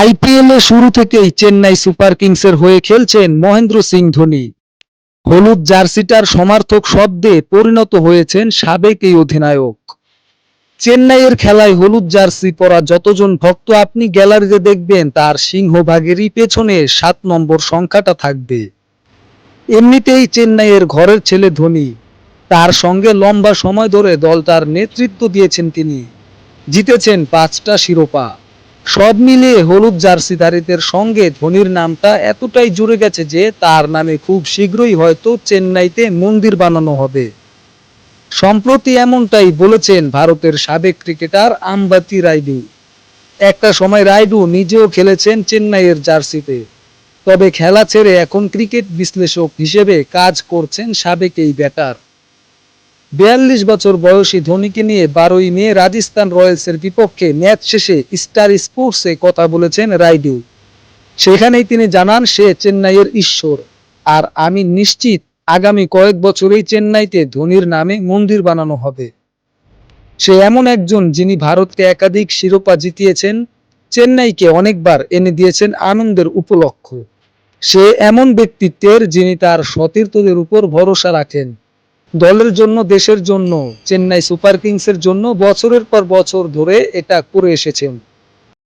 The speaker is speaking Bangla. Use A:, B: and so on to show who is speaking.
A: আইপিএল এ শুরু থেকেই চেন্নাই সুপার কিংসের হয়ে খেলছেন মহেন্দ্র সিং ধোনি। হলুদ জার্সিটার সমার্থক শব্দে পরিণত হয়েছেন সাবেক এই অধিনায়ক। চেন্নাইয়ের খেলায় হলুদ জার্সি পরা যতজন ভক্ত আপনি গ্যালারিতে দেখবেন, তার সিংহভাগেরই পেছনে সাত নম্বর সংখ্যাটা থাকবে। এমনিতেই চেন্নাইয়ের ঘরের ছেলে ধোনি। তার সঙ্গে লম্বা সময় ধরে দলটার নেতৃত্ব দিয়েছেন তিনি। জিতেছেন পাঁচটা শিরোপা। সব মিলিয়ে হলুদ জার্সি জার্সিধারীদের সঙ্গে ধোনির নামটা এতটাই জুড়ে গেছে যে তার নামে খুব শীঘ্রই হয়তো চেন্নাইতে মন্দির বানানো হবে। সম্প্রতি এমনটাই বলেছেন ভারতের সাবেক ক্রিকেটার আম্বাতি রাইডু। একটা সময় রাইডু নিজেও খেলেছেন চেন্নাইয়ের জার্সিতে। তবে খেলা ছেড়ে এখন ক্রিকেট বিশ্লেষক হিসেবে কাজ করছেন সাবেক এই ব্যাটার। বিয়াল্লিশ বছর বয়সী ধোনিকে নিয়ে বারোই মে রাজস্থান রয়্যালসের বিপক্ষে ম্যাচ শেষে স্টার স্পোর্টসে কথা বলেছেন রাইডু। সেখানেই তিনি জানান, সে চেন্নাইয়ের ঈশ্বর। আর আমি নিশ্চিত, আগামী কয়েক বছরেই চেন্নাইতে ধোনির নামে মন্দির বানানো হবে। সে এমন একজন যিনি ভারতকে একাধিক শিরোপা জিতিয়েছেন, চেন্নাইকে অনেকবার এনে দিয়েছেন আনন্দের উপলক্ষ। সে এমন ব্যক্তিত্বের যিনি তার সতীর্থদের উপর ভরসা রাখেন। দলের জন্য, দেশের জন্য, চেন্নাই সুপার কিংসের জন্য বছরের পর বছর ধরে এটা করে এসেছেন।